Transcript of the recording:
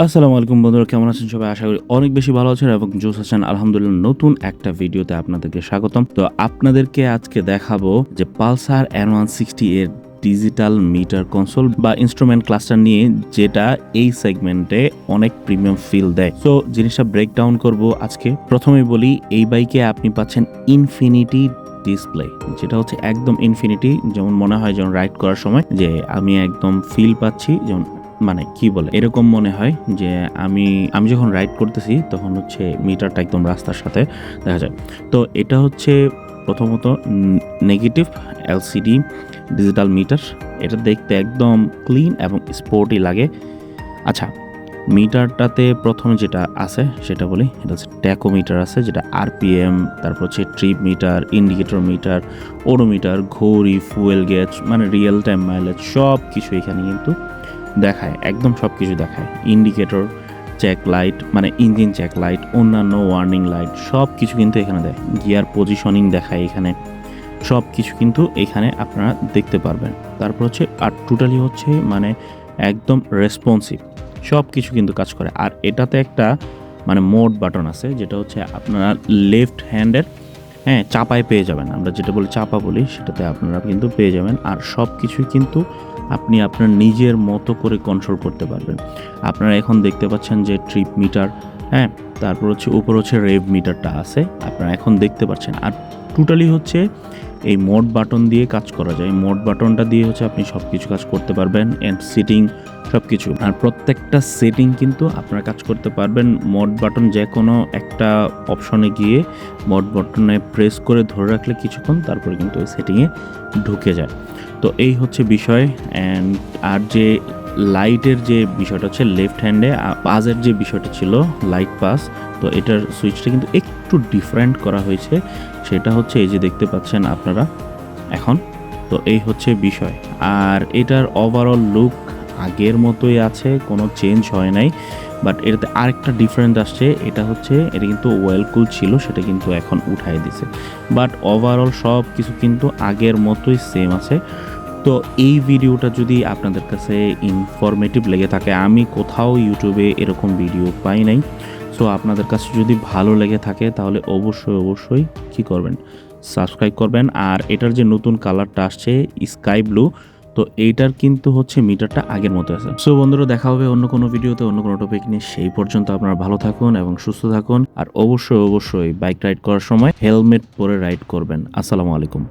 আসসালামু আলাইকুম বন্ধুরা, কেমন আছেন সবাই? আশা করি অনেক বেশি ভালো আছেন এবং জোস আছেন। আলহামদুলিল্লাহ, নতুন একটা ভিডিওতে আপনাদেরকে স্বাগতম। তো আপনাদেরকে আজকে দেখাবো যে পালসার এন ওয়ান সিক্সটি এর ডিজিটাল মিটার কনসোল বা ইনস্ট্রুমেন্ট ক্লাস্টার নিয়ে যেটা এই সেগমেন্টে অনেক প্রিমিয়াম ফিল দেয়। তো জিনিসটা ব্রেকডাউন করব আজকে। প্রথমে বলি, এই বাইকে আপনি পাচ্ছেন ইনফিনিটি ডিসপ্লে যেটা হচ্ছে একদম ইনফিনিটি যেমন মনে হয় যেমন রাইড করার সময় যে আমি একদম ফিল পাচ্ছি, যেমন মানে কি বলে, এরকম মনে হয় যে আমি আমি যখন রাইড করতেছি তখন হচ্ছে মিটারটা একদম রাস্তার সাথে দেখা যায়। তো এটা হচ্ছে প্রথমত নেগেটিভ এলসিডি ডিজিটাল মিটার এটা দেখতে একদম ক্লিন এবং স্পোর্টি লাগে। আচ্ছা মিটারটাতে প্রথম যেটা আছে সেটা বলি, এটা হচ্ছে ট্যাকোমিটার আছে যেটা আরপিএম তারপর হচ্ছে trip meter indicator meter odometer ঘড়ি ফুয়েল গেজ মানে রিয়েল টাইম মাইলেজ সব কিছু এখানে কিন্তু দেখায়, একদম সব কিছু দেখায়। ইন্ডিকেটর চেক লাইট মানে ইঞ্জিন চেক লাইট অন্যান্য ওয়ার্নিং লাইট সব কিছু কিন্তু এখানে দেয়। গিয়ার পজিশনিং দেখায় এখানে। সব কিছু কিন্তু এখানে আপনারা দেখতে পারবেন। তারপর হচ্ছে, আর টোটালি হচ্ছে মানে একদম রেসপন্সিভ সব কিছু কিন্তু কাজ করে। আর এটাতে একটা মানে মোড বাটন আছে, যেটা হচ্ছে আপনারা লেফট হ্যান্ডের হ্যাঁ চাপায় পেয়ে যাবেন। আমরা যেটা বলি, চাপা বলি, সেটাতে আপনারা কিন্তু পেয়ে যাবেন। আর সব কিছুই কিন্তু আপনি আপনার নিজের মতো করে কন্ট্রোল করতে পারবেন। আপনারা এখন দেখতে পাচ্ছেন যে ট্রিপ মিটার হ্যাঁ তারপর হচ্ছে উপর হচ্ছে রেভ মিটারটা আছে। আপনারা এখন দেখতে পাচ্ছেন। আর টোটালি হচ্ছে এই মোড বাটন দিয়ে কাজ করা যায়। মোড বাটনটা দিয়ে হচ্ছে আপনি সব কিছু কাজ করতে পারবেন অ্যান্ড সিটিং সব কিছু আর প্রত্যেকটা সেটিং কিন্তু আপনারা কাজ করতে পারবেন। মোড বাটন যে কোনো একটা অপশনে গিয়ে মোড বাটনে প্রেস করে ধরে রাখলে কিছুক্ষণ তারপরে কিন্তু ওই সেটিংয়ে ঢুকে যায়। তো এই হচ্ছে বিষয় অ্যান্ড আর যে লাইটের যে বিষয়টা হচ্ছে লেফট হ্যান্ডে পাজের যে বিষয়টা ছিল লাইট পাস তো এটার সুইচটা কিন্তু একটু ডিফারেন্ট করা হয়েছে। সেটা হচ্ছে এই যে দেখতে পাচ্ছেন আপনারা এখন, তো এই হচ্ছে বিষয়। আর এটার ওভারঅল লুক আগের মতোই আছে, কোনো চেঞ্জ হয় নাই বাট এটাতে আরেকটা ডিফারেন্ট আসছে, এটা হচ্ছে এটা কিন্তু ওয়েলকুল ছিল, সেটা কিন্তু এখন উঠাই দিছে। বাট ওভারঅল সব কিছু কিন্তু আগের মতোই সেম আছে। তো এই ভিডিওটা যদি আপনাদের কাছে ইনফরমেটিভ লেগে থাকে, আমি কোথাও ইউটিউবে এরকম ভিডিও পাই নাই। সো আপনাদের কাছে যদি ভালো লেগে থাকে, তাহলে অবশ্যই অবশ্যই কী করবেন? সাবস্ক্রাইব করবেন। আর এটার যে নতুন কালারটা আসছে স্কাই ব্লু তো এইটার কিন্তু হচ্ছে মিটারটা আগের মতো আছে। সো বন্ধুরা, দেখা হবে অন্য কোনো ভিডিওতে অন্য কোনো টপিক নিয়ে। সেই পর্যন্ত আপনারা ভালো থাকুন এবং সুস্থ থাকুন। আর অবশ্যই অবশ্যই বাইক রাইড করার সময় হেলমেট পরে রাইড করবেন। আসসালামু আলাইকুম।